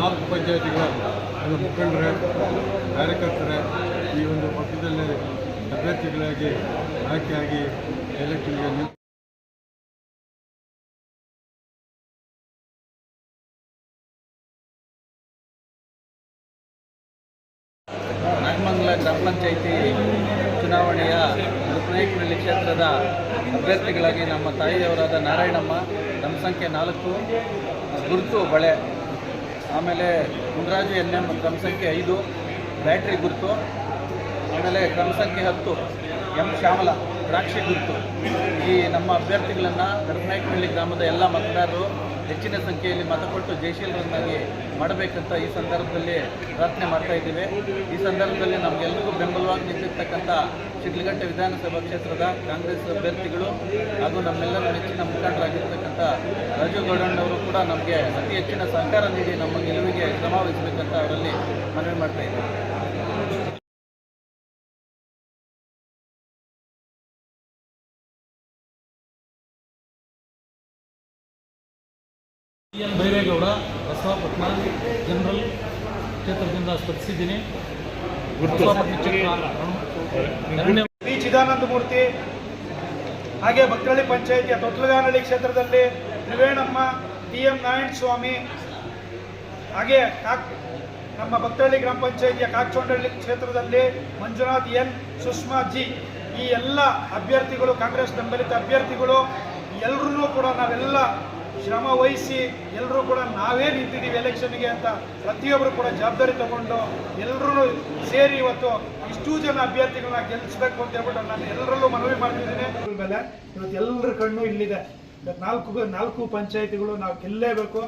ನಾಲ್ಕು ಪಂಚಾಯತಿಗಳ ಮುಖ್ಯ ಮುಖಂಡರೇ, ಕಾರ್ಯಕರ್ತರೇ, ಈ ಒಂದು ಪಕ್ಷದಲ್ಲಿ ಅಭ್ಯರ್ಥಿಗಳಾಗಿ ಆಯ್ಕೆಯಾಗಿ ಎಲೆಕ್ಷನ್ಗೆ ನಾಗಮಂಗಲ ಗ್ರಾಮ ಪಂಚಾಯಿತಿ ಚುನಾವಣೆಯ ರುಕ್ನಾಯಕನಹಳ್ಳಿ ಕ್ಷೇತ್ರದ ಅಭ್ಯರ್ಥಿಗಳಾಗಿ ನಮ್ಮ ತಾಯಿಯವರಾದ ನಾರಾಯಣಮ್ಮ, ನಮ್ಮ ಸಂಖ್ಯೆ ನಾಲ್ಕು, ಗುರುತು ಬಳೆ. ಆಮೇಲೆ ಮುಂದ್ರಾಜು ಎನ್ ಎಂ ಕ್ರಮ ಸಂಖ್ಯೆ ಐದು, ಬ್ಯಾಟ್ರಿ ಗುರುತು, ಆಮೇಲೆ ಕ್ರಮ ಸಂಖ್ಯೆ ಹತ್ತು, ಎಂ ಶ್ಯಾಮಲ, ದ್ರಾಕ್ಷಿ ಗುರುತು. ಈ ನಮ್ಮ ಅಭ್ಯರ್ಥಿಗಳನ್ನು ಕರ್ನಾಯಕಹಳ್ಳಿ ಗ್ರಾಮದ ಎಲ್ಲ ಮತದಾರರು ಹೆಚ್ಚಿನ ಸಂಖ್ಯೆಯಲ್ಲಿ ಮತ ಕೊಟ್ಟು ಜಯಶೀಲರನ್ನಾಗಿ ಮಾಡಬೇಕಂತ ಈ ಸಂದರ್ಭದಲ್ಲಿ ಪ್ರಾರ್ಥನೆ ಮಾಡ್ತಾ ಇದ್ದೀವಿ. ಈ ಸಂದರ್ಭದಲ್ಲಿ ನಮಗೆಲ್ಲರಿಗೂ ಬೆಂಬಲವಾಗಿ ನಿಂತಿರ್ತಕ್ಕಂಥ ಶಿಡ್ಲಘಟ್ಟ ವಿಧಾನಸಭಾ ಕ್ಷೇತ್ರದ ಕಾಂಗ್ರೆಸ್ ಅಭ್ಯರ್ಥಿಗಳು ಹಾಗೂ ನಮ್ಮೆಲ್ಲರ ನೆಚ್ಚಿನ ಮುಖಂಡರಾಗಿರ್ತಕ್ಕಂಥ ರಾಜು ಗೌಡಣ್ಣವರು ಕೂಡ ನಮಗೆ ಅತಿ ಹೆಚ್ಚಿನ ಸಹಕಾರ ನೀಡಿ ನಮ್ಮ ಗೆಲುವಿಗೆ ಶ್ರಮ ವಹಿಸಬೇಕಂತ ಅವರಲ್ಲಿ ಮನವಿ ಮಾಡ್ತಾ ಇದ್ದೀವಿ C N Byregowda Basavapattana general ಕ್ಷೇತ್ರದಿಂದ ಸ್ಪರ್ಧಿಸಿದ್ದೀನಿ. ಬಿ ಚಿದಾನಂದ ಮೂರ್ತಿ ಹಾಗೆ ಭಕ್ತಳ್ಳಿ ಪಂಚಾಯಿತಿಯ ತೊಟ್ಲಗಾನಹಳ್ಳಿ ಕ್ಷೇತ್ರದಲ್ಲಿ ತ್ರಿವೇಣಮ್ಮ ಟಿ ಎಂ ನಾರಾಯಣ ಸ್ವಾಮಿ ಹಾಗೆ ಕಾಕ್ ನಮ್ಮ ಭಕ್ತಳ್ಳಿ ಗ್ರಾಮ ಪಂಚಾಯಿತಿಯ ಕಾಕ್ಚೊಂಡಳ್ಳಿ ಕ್ಷೇತ್ರದಲ್ಲಿ ಮಂಜುನಾಥ್ ಎನ್. ಸುಷ್ಮಾ ಜಿ. ಈ ಎಲ್ಲ ಅಭ್ಯರ್ಥಿಗಳು ಕಾಂಗ್ರೆಸ್ ಬೆಂಬಲಿತ ಅಭ್ಯರ್ಥಿಗಳು ಎಲ್ಲರೂ ಕೂಡ ನಾವೆಲ್ಲ ಶ್ರಮ ವಹಿಸಿ ಎಲ್ಲರೂ ಕೂಡ ನಾವೇ ನಿಂತಿದ್ದೀವಿ ಎಲೆಕ್ಷನ್ಗೆ ಅಂತ ಪ್ರತಿಯೊಬ್ಬರು ಕೂಡ ಜವಾಬ್ದಾರಿ ತಗೊಂಡು ಎಲ್ಲರೂ ಸೇರಿ ಇವತ್ತು ಇಷ್ಟು ಜನ ಅಭ್ಯರ್ಥಿಗಳನ್ನ ಗೆಲ್ಲಿಸ್ಬೇಕು ಅಂತ ಹೇಳ್ಬಿಟ್ಟು ನಾನು ಎಲ್ಲರಲ್ಲೂ ಮನವಿ ಮಾಡ್ತಿದ್ದೀನಿ ಮೇಲೆ ಇವತ್ತು ಎಲ್ಲರ ಕಣ್ಣು ಇಲ್ಲಿದೆ. ನಾಲ್ಕು ನಾಲ್ಕು ಪಂಚಾಯಿತಿಗಳು ನಾವು ಗೆಲ್ಲೇಬೇಕು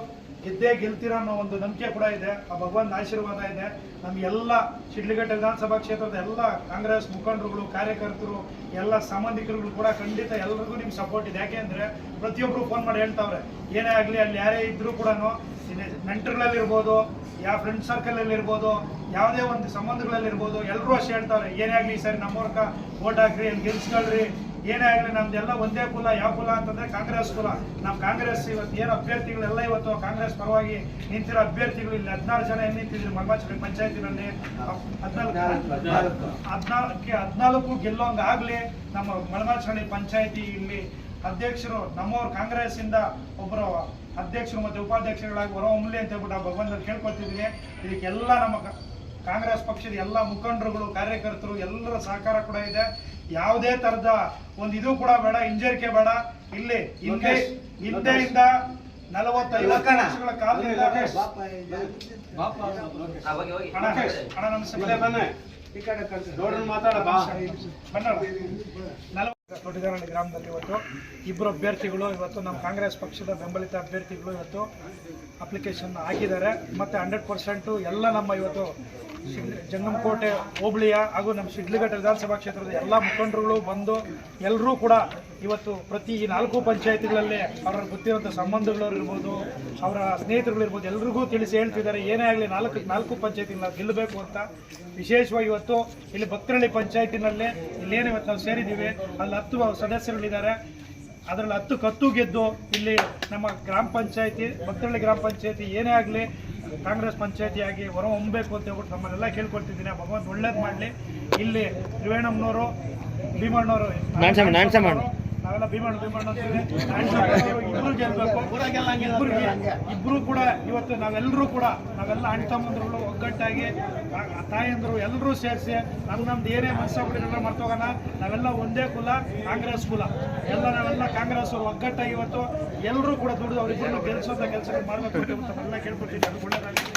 ಗೆದ್ದೇ ಗೆಲ್ತೀರ ಅನ್ನೋ ಒಂದು ನಂಬಿಕೆ ಕೂಡ ಇದೆ. ಆ ಭಗವಂತನ ಆಶೀರ್ವಾದ ಇದೆ. ನಮಗೆಲ್ಲ ಶಿಡ್ಲಿಘಟ್ಟ ವಿಧಾನಸಭಾ ಕ್ಷೇತ್ರದ ಎಲ್ಲ ಕಾಂಗ್ರೆಸ್ ಮುಖಂಡರುಗಳು, ಕಾರ್ಯಕರ್ತರು, ಎಲ್ಲ ಸಂಬಂಧಿಕರುಗಳು ಕೂಡ ಖಂಡಿತ ಎಲ್ರಿಗೂ ನಿಮ್ಗೆ ಸಪೋರ್ಟ್ ಇದೆ. ಯಾಕೆಂದ್ರೆ ಪ್ರತಿಯೊಬ್ಬರು ಫೋನ್ ಮಾಡಿ ಹೇಳ್ತಾವ್ರೆ, ಏನೇ ಆಗಲಿ ಅಲ್ಲಿ ಯಾರೇ ಇದ್ದರೂ ಕೂಡ ನೆಂಟರುಗಳಲ್ಲಿರ್ಬೋದು ಯಾವ ಫ್ರೆಂಡ್ ಸರ್ಕಲಲ್ಲಿ ಇರ್ಬೋದು ಯಾವುದೇ ಒಂದು ಸಂಬಂಧಗಳಲ್ಲಿರ್ಬೋದು ಎಲ್ಲರೂ ಅಷ್ಟೇ ಹೇಳ್ತಾವ್ರೆ, ಏನೇ ಆಗಲಿ ಸರಿ ನಮ್ಮವ್ರಕ ಓಟ್ ಹಾಕ್ರಿ, ಅಲ್ಲಿ ಗೆಲ್ಸ್ಕೊಳ್ರಿ ಏನೇ ಆಗಲಿ ನಮ್ದೆಲ್ಲ ಒಂದೇ ಕುಲ ಯಾವ ಕುಲ ಅಂತಂದ್ರೆ ಕಾಂಗ್ರೆಸ್ ಕುಲ. ನಮ್ಮ ಕಾಂಗ್ರೆಸ್ ಇವತ್ತು ಏನು ಅಭ್ಯರ್ಥಿಗಳೆಲ್ಲ ಇವತ್ತು ಕಾಂಗ್ರೆಸ್ ಪರವಾಗಿ ನಿಂತಿರೋ ಅಭ್ಯರ್ಥಿಗಳು ಇಲ್ಲಿ ಹದಿನಾರು ಜನ ಏನ್ ನಿಂತಿದ್ರು ಮಲ್ಮಾಚಿ ಪಂಚಾಯತಿನಲ್ಲಿ? ಹದಿನಾಲ್ಕು. ಹದಿನಾಲ್ಕು ಹದಿನಾಲ್ಕು ಗೆಲ್ಲೋಂಗ್ ಆಗ್ಲಿ ನಮ್ಮ ಮಳಮಾಚರಣಿ ಪಂಚಾಯತಿ ಇಲ್ಲಿ ಅಧ್ಯಕ್ಷರು ನಮ್ಮವ್ರು ಕಾಂಗ್ರೆಸ್ ಇಂದ ಒಬ್ಬರು ಅಧ್ಯಕ್ಷರು ಮತ್ತೆ ಉಪಾಧ್ಯಕ್ಷರುಗಳಾಗಿ ಹೊರ ಹೊಮ್ಮಲಿ ಅಂತ ಹೇಳ್ಬಿಟ್ಟು ಭಗವಂತ ಕೇಳ್ಕೊತಿದ್ವಿ. ಕೇಳ್ಕೊತಿದ್ದೀನಿ ಇದಕ್ಕೆಲ್ಲ ನಮ್ಮ ಕಾಂಗ್ರೆಸ್ ಪಕ್ಷದ ಎಲ್ಲ ಮುಖಂಡರುಗಳು ಕಾರ್ಯಕರ್ತರು ಎಲ್ಲರ ಸಹಕಾರ ಕೂಡ ಇದೆ. ಯಾವುದೇ ತರದ ಒಂದು ಇದು ಕೂಡ ಬೇಡ ಹಿಂಜರಿಕೆ ಬೇಡ. ಇಲ್ಲಿ ಹಿಂದೆ ಹಿಂದೆಯಿಂದ ವರ್ಷಗಳ ಕಾಲದಿಂದ ತೋಟಗಾರಹಳ್ಳಿ ಗ್ರಾಮದಲ್ಲಿ ಇವತ್ತು ಇಬ್ಬರು ಅಭ್ಯರ್ಥಿಗಳು ಇವತ್ತು ನಮ್ಮ ಕಾಂಗ್ರೆಸ್ ಪಕ್ಷದ ಬೆಂಬಲಿತ ಅಭ್ಯರ್ಥಿಗಳು ಇವತ್ತು ಅಪ್ಲಿಕೇಶನ್ ಹಾಕಿದ್ದಾರೆ. ಮತ್ತು ಹಂಡ್ರೆಡ್ ಪರ್ಸೆಂಟು ಎಲ್ಲ ನಮ್ಮ ಇವತ್ತು ಜಂಗಮಕೋಟೆ, ಹೋಬಳಿಯ ಹಾಗೂ ನಮ್ಮ ಶಿಡ್ಲಘಟ್ಟ ವಿಧಾನಸಭಾ ಕ್ಷೇತ್ರದ ಎಲ್ಲ ಮುಖಂಡರುಗಳು ಬಂದು ಎಲ್ಲರೂ ಕೂಡ ಇವತ್ತು ಪ್ರತಿ ಈ ನಾಲ್ಕು ಪಂಚಾಯತಿಗಳಲ್ಲಿ ಅವರ ಗೊತ್ತಿರೋಂಥ ಸಂಬಂಧಗಳಿರ್ಬೋದು ಅವರ ಸ್ನೇಹಿತರುಗಳಿರ್ಬೋದು, ಎಲ್ರಿಗೂ ತಿಳಿಸಿ ಹೇಳ್ತಿದ್ದಾರೆ, ಏನೇ ಆಗಲಿ ನಾಲ್ಕು ನಾಲ್ಕು ಪಂಚಾಯತಿ ನಾವು ಗೆಲ್ಲಬೇಕು ಅಂತ. ವಿಶೇಷವಾಗಿ ಇವತ್ತು ಇಲ್ಲಿ ಭಕ್ತರಳ್ಳಿ ಪಂಚಾಯತಿನಲ್ಲಿ ಇಲ್ಲೇನು ಇವತ್ತು ನಾವು ಸೇರಿದ್ದೀವಿ, ಅಲ್ಲಿ ಹತ್ತು ಸದಸ್ಯರುಗಳಿದ್ದಾರೆ. ಅದರಲ್ಲಿ ಹತ್ತು ಕತ್ತು ಗೆದ್ದು ಇಲ್ಲಿ ನಮ್ಮ ಗ್ರಾಮ ಪಂಚಾಯತಿ, ಭಕ್ತರಳ್ಳಿ ಗ್ರಾಮ ಪಂಚಾಯತಿ ಏನೇ ಆಗಲಿ ಕಾಂಗ್ರೆಸ್ ಪಂಚಾಯತಿಯಾಗಿ ಹೊರ ಹೊಂಬೇಕು ಅಂತ ಹೇಳ್ಬಿಟ್ಟು ನಮ್ಮನ್ನೆಲ್ಲ ಕೇಳ್ಕೊಳ್ತಿದ್ದೀನಿ. ಭಗವಂತ ಒಳ್ಳೇದು ಮಾಡಲಿ. ಇಲ್ಲಿ ತ್ರಿವೇಣಮ್ಮನವರು ಭೀಮಣ್ಣವರು ನಾರಾಯಣಸ್ವಾಮಿಯವರು ಇಬ್ರು ಗೆಲ್ಬೇಕು ಇಬ್ರು ಕೂಡ ಇವತ್ತು ನಾವೆಲ್ಲರೂ ಕೂಡ, ನಾವೆಲ್ಲ ಅಣ್ಣ ತಮ್ಮಂದ್ರುಗಳು ಒಗ್ಗಟ್ಟಾಗಿ ತಾಯಂದ್ರು ಎಲ್ಲರೂ ಸೇರಿಸಿ ನಮ್ ನಮ್ದು ಏನೇ ಮನಸ್ಸಾಗ್ಬಿಟ್ಟಿರಲ್ಲ ಮರ್ತೋಗೋಣ. ನಾವೆಲ್ಲ ಒಂದೇ ಕುಲ, ಕಾಂಗ್ರೆಸ್ ಕುಲ. ಎಲ್ಲ ನಾವೆಲ್ಲ ಕಾಂಗ್ರೆಸ್ ಅವರು ಒಗ್ಗಟ್ಟಾಗಿ ಇವತ್ತು ಎಲ್ಲರೂ ಕೂಡ ದುಡಿದು ಅವರಿಬ್ಬರನ್ನು ಗೆಲ್ಸೋಂಥ ಕೆಲಸಗಳು ಮಾಡಬೇಕು ಅಂತ ಕೇಳ್ಕೊಳ್ತೀವಿ ಅದು ಒಳ್ಳೆಯದಾಗಲಿ